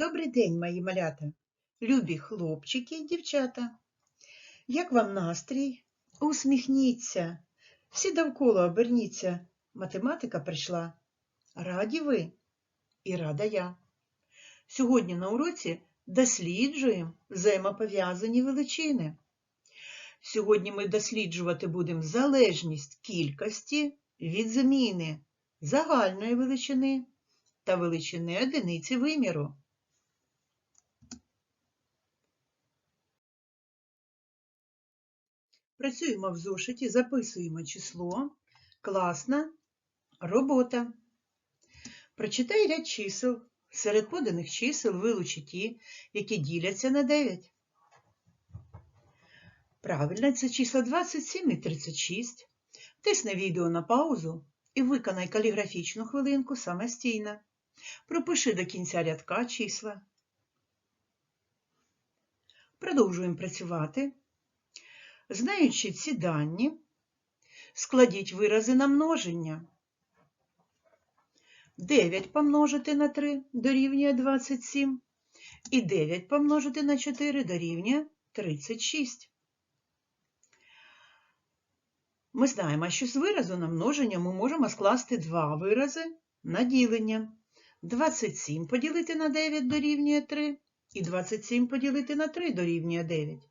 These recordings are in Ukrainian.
Добрий день, мої малята, любі хлопчики і дівчата. Як вам настрій? Усміхніться, всі довкола оберніться. Математика прийшла. Раді ви і рада я. Сьогодні на уроці досліджуємо взаємопов'язані величини. Сьогодні ми досліджувати будемо залежність кількості від зміни загальної величини та величини одиниці виміру. Працюємо в зошиті, записуємо число. Класна робота. Прочитай ряд чисел. Серед поданих чисел вилучи ті, які діляться на 9. Правильно, це числа 27 і 36. Тисни відео на паузу і виконай каліграфічну хвилинку самостійно. Пропиши до кінця рядка числа. Продовжуємо працювати. Знаючи ці дані, складіть вирази на множення. 9 помножити на 3 дорівнює 27, і 9 помножити на 4 дорівнює 36. Ми знаємо, що з виразу на множення ми можемо скласти два вирази на ділення. 27 поділити на 9 дорівнює 3, і 27 поділити на 3 дорівнює 9.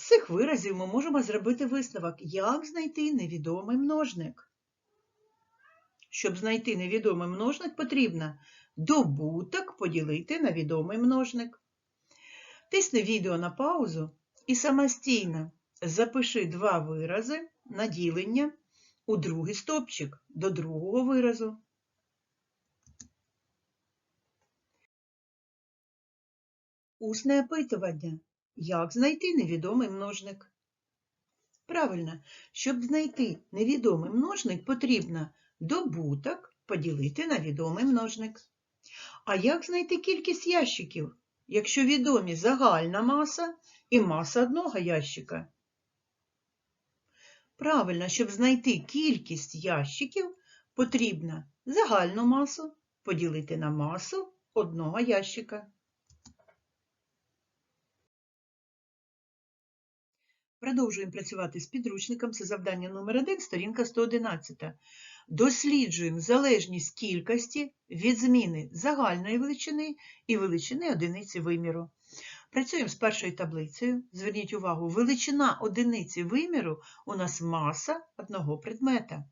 З цих виразів ми можемо зробити висновок, як знайти невідомий множник. Щоб знайти невідомий множник, потрібно добуток поділити на відомий множник. Тисни відео на паузу і самостійно запиши два вирази на ділення у другий стопчик до другого виразу. Усне опитування. Як знайти невідомий множник? Правильно, щоб знайти невідомий множник, потрібно добуток поділити на відомий множник. А як знайти кількість ящиків, якщо відомі загальна маса і маса одного ящика? Правильно, щоб знайти кількість ящиків, потрібно загальну масу поділити на масу одного ящика. Продовжуємо працювати з підручником. Це завдання номер 1 сторінка 111. Досліджуємо залежність кількості від зміни загальної величини і величини одиниці виміру. Працюємо з першою таблицею. Зверніть увагу, величина одиниці виміру у нас маса одного предмета.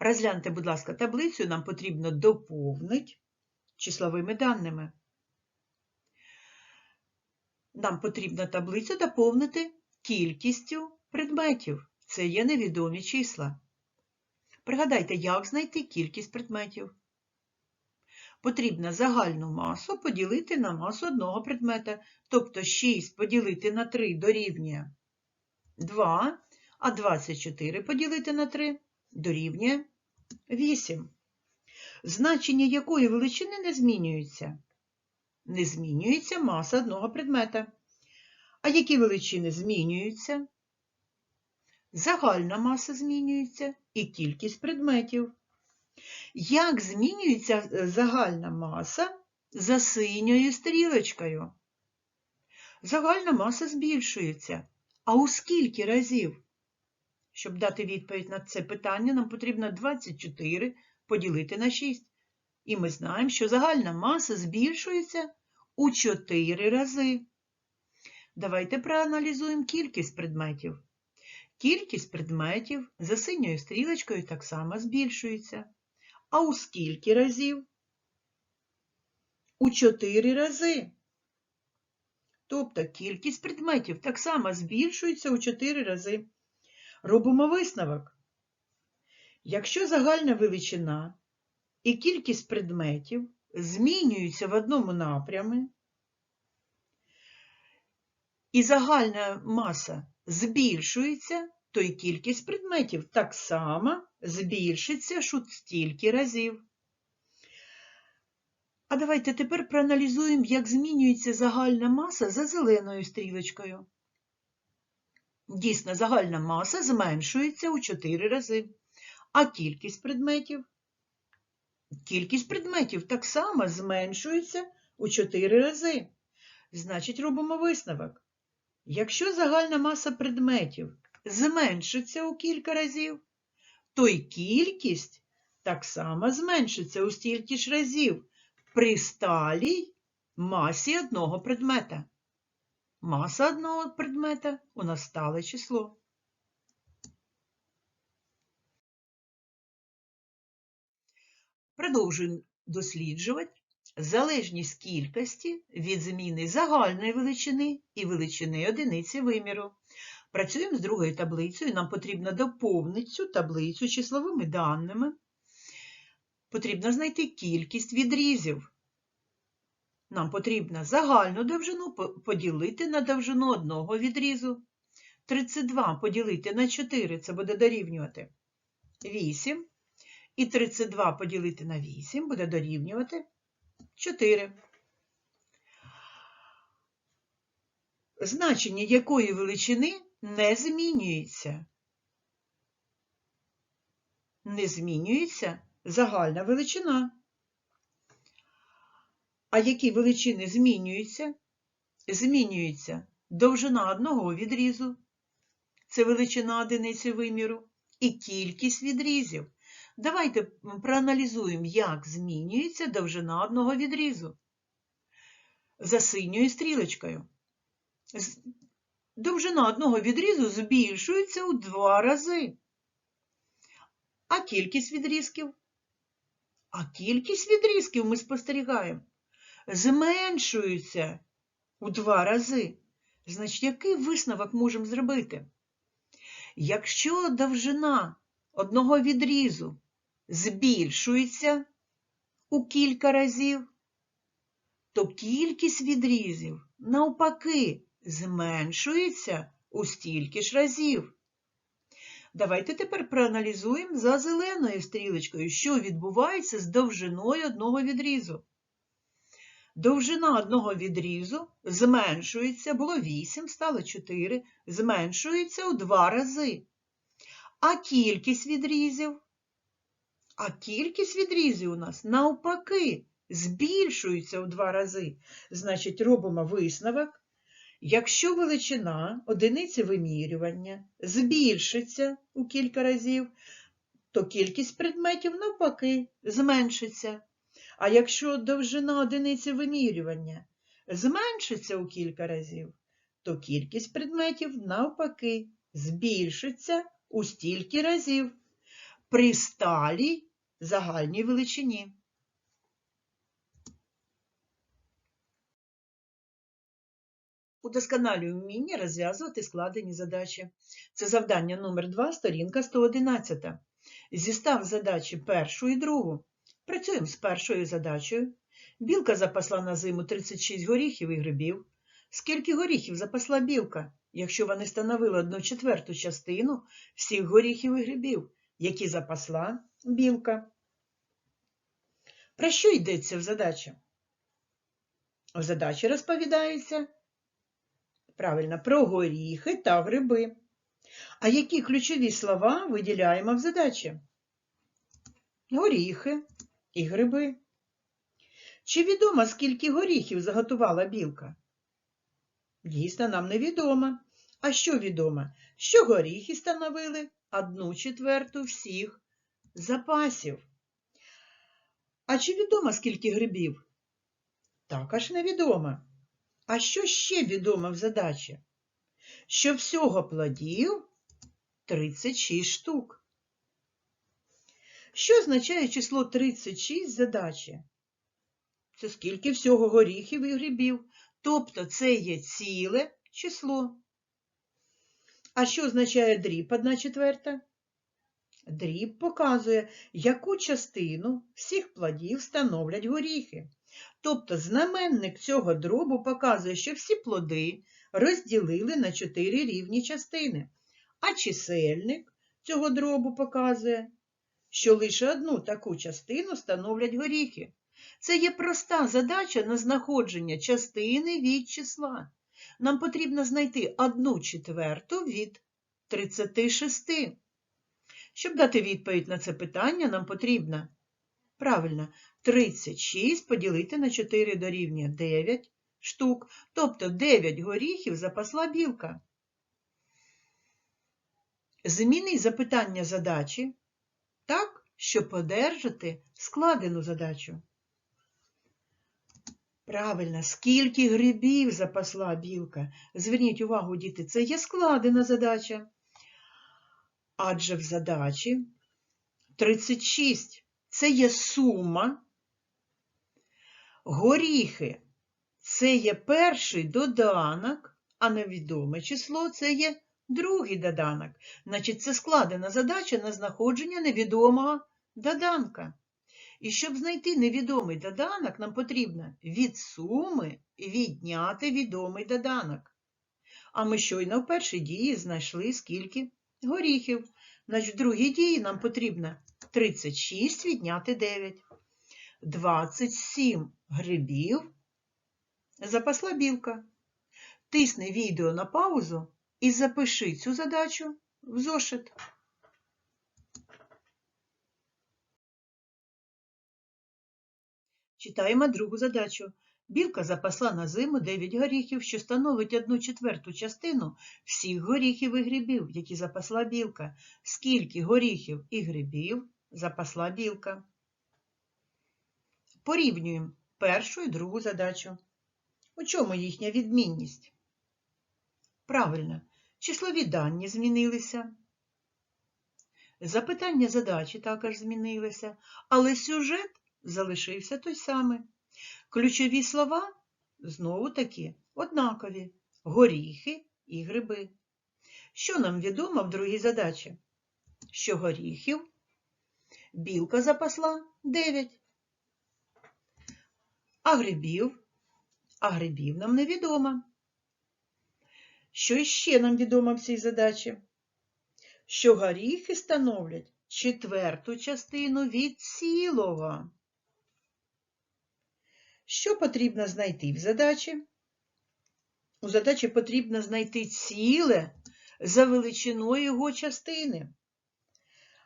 Розгляньте, будь ласка, таблицю нам потрібно доповнити числовими даними. Нам потрібно таблицю доповнити кількістю предметів. Це є невідомі числа. Пригадайте, як знайти кількість предметів. Потрібно загальну масу поділити на масу одного предмета, тобто 6 поділити на 3 дорівнює 2, а 24 поділити на 3 дорівнює 8. Значення якої величини не змінюється? Не змінюється маса одного предмета. А які величини змінюються? Загальна маса змінюється і кількість предметів. Як змінюється е, загальна маса за синьою стрілочкою? Загальна маса збільшується. А у скільки разів? Щоб дати відповідь на це питання, нам потрібно 24 поділити на 6. І ми знаємо, що загальна маса збільшується у 4 рази. Давайте проаналізуємо кількість предметів. Кількість предметів за синьою стрілочкою так само збільшується. А у скільки разів? У 4 рази. Тобто кількість предметів так само збільшується у 4 рази. Робимо висновок. Якщо загальна величина і кількість предметів змінюються в одному напрямі, і загальна маса збільшується, то й кількість предметів так само збільшиться стільки разів. А давайте тепер проаналізуємо, як змінюється загальна маса за зеленою стрілочкою. Дійсно, загальна маса зменшується у 4 рази, а кількість предметів Кількість предметів так само зменшується у 4 рази. Значить, робимо висновок. Якщо загальна маса предметів зменшиться у кілька разів, то й кількість так само зменшиться у стільки ж разів при сталій масі одного предмета. Маса одного предмета у нас стале число. Продовжуємо досліджувати залежність кількості від зміни загальної величини і величини одиниці виміру. Працюємо з другою таблицею. Нам потрібно доповнити цю таблицю числовими даними. Потрібно знайти кількість відрізів. Нам потрібно загальну довжину поділити на довжину одного відрізу. 32 поділити на 4 це буде дорівнювати 8. І 32 поділити на 8 буде дорівнювати 4. Значення якої величини не змінюється. Не змінюється загальна величина. А які величини змінюються? Змінюється довжина одного відрізу, це величина одиниці виміру, і кількість відрізів. Давайте проаналізуємо, як змінюється довжина одного відрізу. За синьою стрілочкою. Довжина одного відрізу збільшується у два рази. А кількість відрізків? А кількість відрізків ми спостерігаємо. Зменшується у два рази. Значить, який висновок можемо зробити? Якщо довжина одного відрізу збільшується у кілька разів, то кількість відрізів, навпаки, зменшується у стільки ж разів. Давайте тепер проаналізуємо за зеленою стрілочкою, що відбувається з довжиною одного відрізу. Довжина одного відрізу зменшується, було 8, стало 4, зменшується у 2 рази. А кількість відрізів а кількість відрізів у нас навпаки збільшується у два рази. Значить, робимо висновок. Якщо величина одиниці вимірювання збільшиться у кілька разів, то кількість предметів навпаки зменшиться. А якщо довжина одиниці вимірювання зменшиться у кілька разів, то кількість предметів навпаки збільшиться у стільки разів при сталій загальній величині. Удосконалюємо вміння розв'язувати складені задачі. Це завдання номер 2 сторінка 111. Зістав задачі першу і другу. Працюємо з першою задачею. Білка запасла на зиму 36 горіхів і грибів. Скільки горіхів запасла білка, якщо вони становили одну четверту частину всіх горіхів і грибів, які запасла білка? Про що йдеться в задачі? В задачі розповідається правильно про горіхи та гриби. А які ключові слова виділяємо в задачі? Горіхи і гриби. Чи відомо, скільки горіхів заготувала білка? Дійсно, нам невідомо. А що відомо? Що горіхи становили одну четверту всіх запасів. А чи відомо, скільки грибів? Також невідомо. А що ще відомо в задачі? Що всього плодів 36 штук. Що означає число 36 задачі? Це скільки всього горіхів і грибів. Тобто це є ціле число. А що означає дріб 1 четверта? Дріб показує, яку частину всіх плодів становлять горіхи. Тобто знаменник цього дробу показує, що всі плоди розділили на чотири рівні частини, а чисельник цього дробу показує, що лише одну таку частину становлять горіхи. Це є проста задача на знаходження частини від числа. Нам потрібно знайти одну четверту від 36. Щоб дати відповідь на це питання, нам потрібно Правильно, 36 поділити на 4 дорівнює 9 штук, тобто 9 горіхів запасла білка. Зміни запитання задачі так, щоб одержати складену задачу. Правильно, скільки грибів запасла білка? Зверніть увагу, діти, це є складена задача. Адже в задачі 36 це є сума. Горіхи це є перший доданок, а невідоме число це є другий доданок. Значить, це складена задача на знаходження невідомого доданка. І щоб знайти невідомий доданок, нам потрібно від суми відняти відомий доданок. А ми щойно в першій дії знайшли скільки горіхів. Значить, в другій дії нам потрібно 36 відняти 9. 27 грибів запасла білка. Тисни відео на паузу і запиши цю задачу в зошит. Читаємо другу задачу. Білка запасла на зиму 9 горіхів, що становить одну четверту частину всіх горіхів і грибів, які запасла білка. Скільки горіхів і грибів запасла білка? Порівнюємо першу і другу задачу. У чому їхня відмінність? Правильно, числові дані змінилися. Запитання задачі також змінилися, але сюжет залишився той самий. Ключові слова знову таки однакові горіхи і гриби. Що нам відомо в другій задачі? Що горіхів білка запасла 9, а грибів, а грибів нам невідомо. Що ще нам відомо в цій задачі? Що горіхи становлять четверту частину від цілого. Що потрібно знайти в задачі? У задачі потрібно знайти ціле за величиною його частини.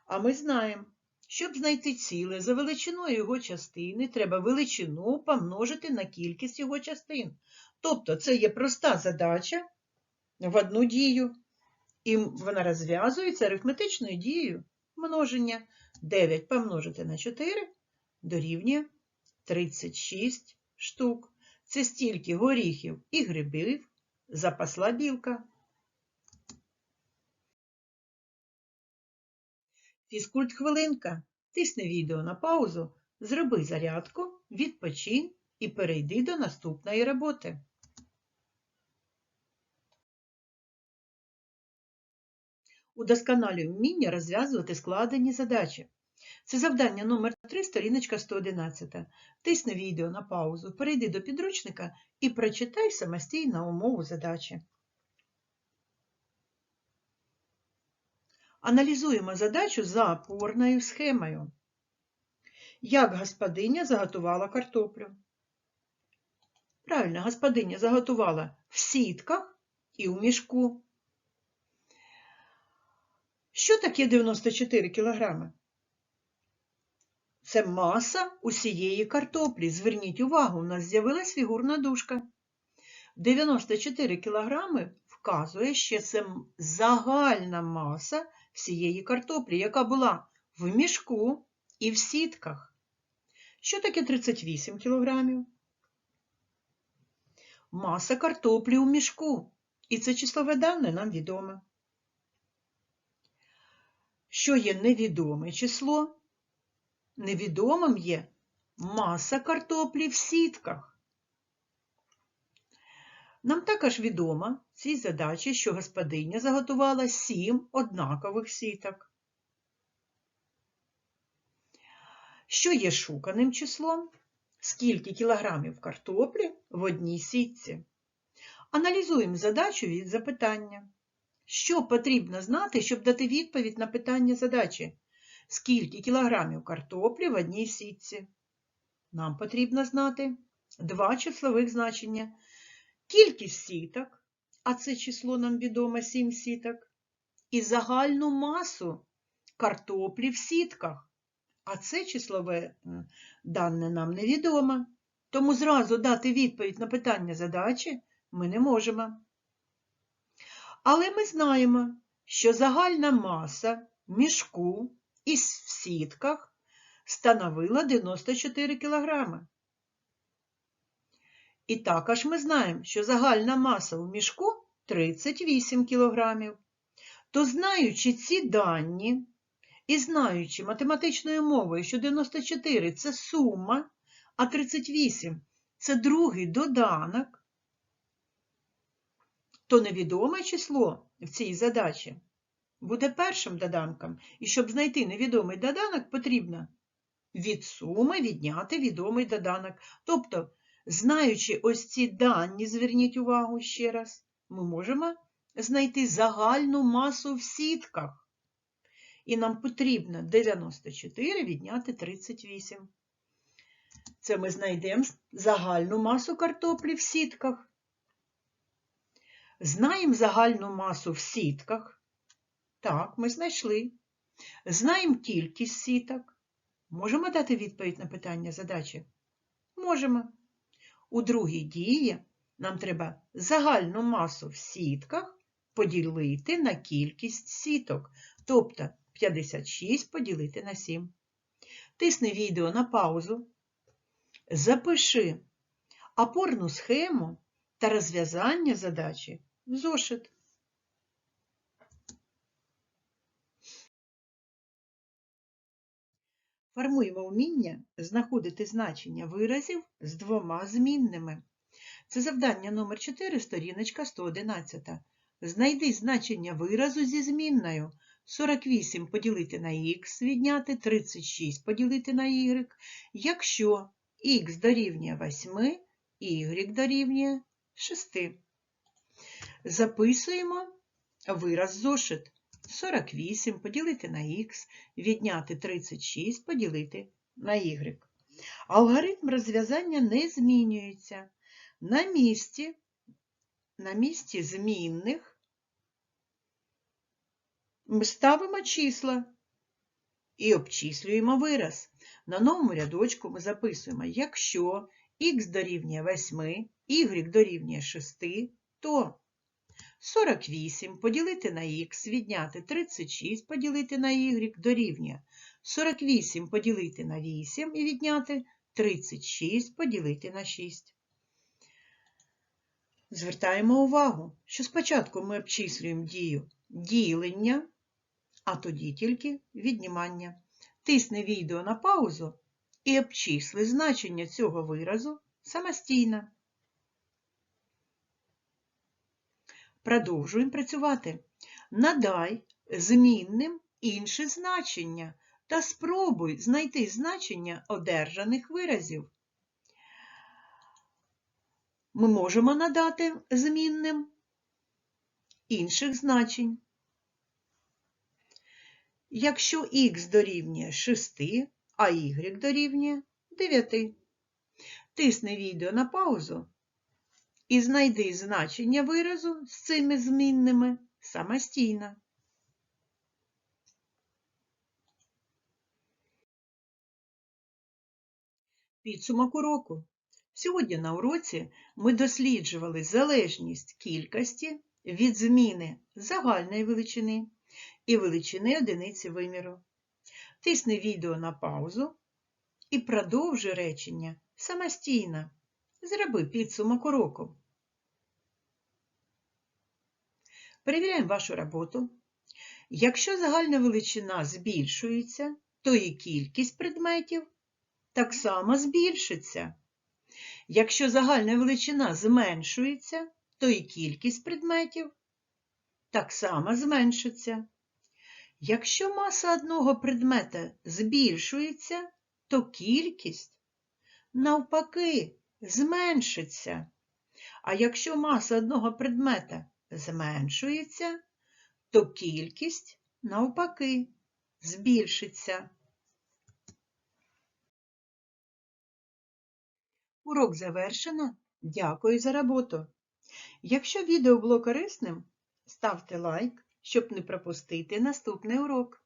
А ми знаємо, щоб знайти ціле за величиною його частини, треба величину помножити на кількість його частин. Тобто це є проста задача в одну дію, і вона розв'язується арифметичною дією множення. 9 помножити на 4 дорівнює 36 штук. Це стільки горіхів і грибів запасла білка. Фізкульт хвилинка. Тисни відео на паузу, зроби зарядку, відпочинь і перейди до наступної роботи. Удосконалюй вміння розв'язувати складені задачі. Це завдання номер 3 сторіночка 111. Тисни відео на паузу, перейди до підручника і прочитай самостійно умову задачі. Аналізуємо задачу за опорною схемою. Як господиня заготувала картоплю? Правильно, господиня заготувала в сітках і у мішку. Що таке 94 кілограми? Це маса усієї картоплі. Зверніть увагу, у нас з'явилась фігурна дужка. 94 кілограми вказує, що це загальна маса всієї картоплі, яка була в мішку і в сітках. Що таке 38 кілограмів? Маса картоплі у мішку. І це числове дане нам відоме. Що є невідоме число? Невідомим є маса картоплі в сітках. Нам також відомо в цій задачі, що господиня заготувала сім однакових сіток. Що є шуканим числом? Скільки кілограмів картоплі в одній сітці? Аналізуємо задачу від запитання. Що потрібно знати, щоб дати відповідь на питання задачі? Скільки кілограмів картоплі в одній сітці? Нам потрібно знати два числових значення. Кількість сіток, а це число нам відомо 7 сіток, і загальну масу картоплі в сітках, А це числове дане нам невідомо. Тому зразу дати відповідь на питання задачі ми не можемо. Але ми знаємо, що загальна маса мішку із в сітках становила 94 кг. І також ми знаємо, що загальна маса у мішку 38 кг. То знаючи ці дані і знаючи математичною мовою, що 94 це сума, а 38 це другий доданок, то невідоме число в цій задачі буде першим доданком. І щоб знайти невідомий доданок, потрібно від суми відняти відомий доданок. Тобто, знаючи ось ці дані, зверніть увагу ще раз, ми можемо знайти загальну масу в сітках. І нам потрібно 94 відняти 38. Це ми знайдемо загальну масу картоплі в сітках. Знаємо загальну масу в сітках. Так, ми знайшли. Знаємо кількість сіток. Можемо дати відповідь на питання задачі? Можемо. У другій дії нам треба загальну масу в сітках поділити на кількість сіток, тобто 56 поділити на 7. Тисни відео на паузу, запиши опорну схему та розв'язання задачі в зошит. Формуємо вміння знаходити значення виразів з двома змінними. Це завдання номер 4, сторіночка 111. Знайди значення виразу зі змінною. 48 поділити на х, відняти 36 поділити на y, якщо х дорівнює 8, y дорівнює 6. Записуємо вираз зошит. 48 поділити на х, відняти 36 поділити на y. Алгоритм розв'язання не змінюється. На місці, на місці змінних ми ставимо числа і обчислюємо вираз. На новому рядочку ми записуємо, якщо х дорівнює 8, y дорівнює 6, то 48 поділити на х, відняти 36 поділити на y дорівнює 48 поділити на 8 і відняти 36 поділити на 6. Звертаємо увагу, що спочатку ми обчислюємо дію ділення, а тоді тільки віднімання. Тисни відео на паузу і обчисли значення цього виразу самостійно. Продовжуємо працювати. Надай змінним інше значення та спробуй знайти значення одержаних виразів. Ми можемо надати змінним інших значень. Якщо х дорівнює 6, а y дорівнює 9. Тисни відео на паузу і знайди значення виразу з цими змінними самостійно. Підсумок уроку. Сьогодні на уроці ми досліджували залежність кількості від зміни загальної величини і величини одиниці виміру. Тисни відео на паузу і продовжуй речення самостійно. Зроби підсумок уроку. Перевіряємо вашу роботу. Якщо загальна величина збільшується, то і кількість предметів так само збільшиться. Якщо загальна величина зменшується, то і кількість предметів так само зменшиться. Якщо маса одного предмета збільшується, то кількість навпаки зменшиться. А якщо маса одного предмета зменшується, то кількість навпаки збільшиться. Урок завершено. Дякую за роботу. Якщо відео було корисним, ставте лайк, щоб не пропустити наступний урок.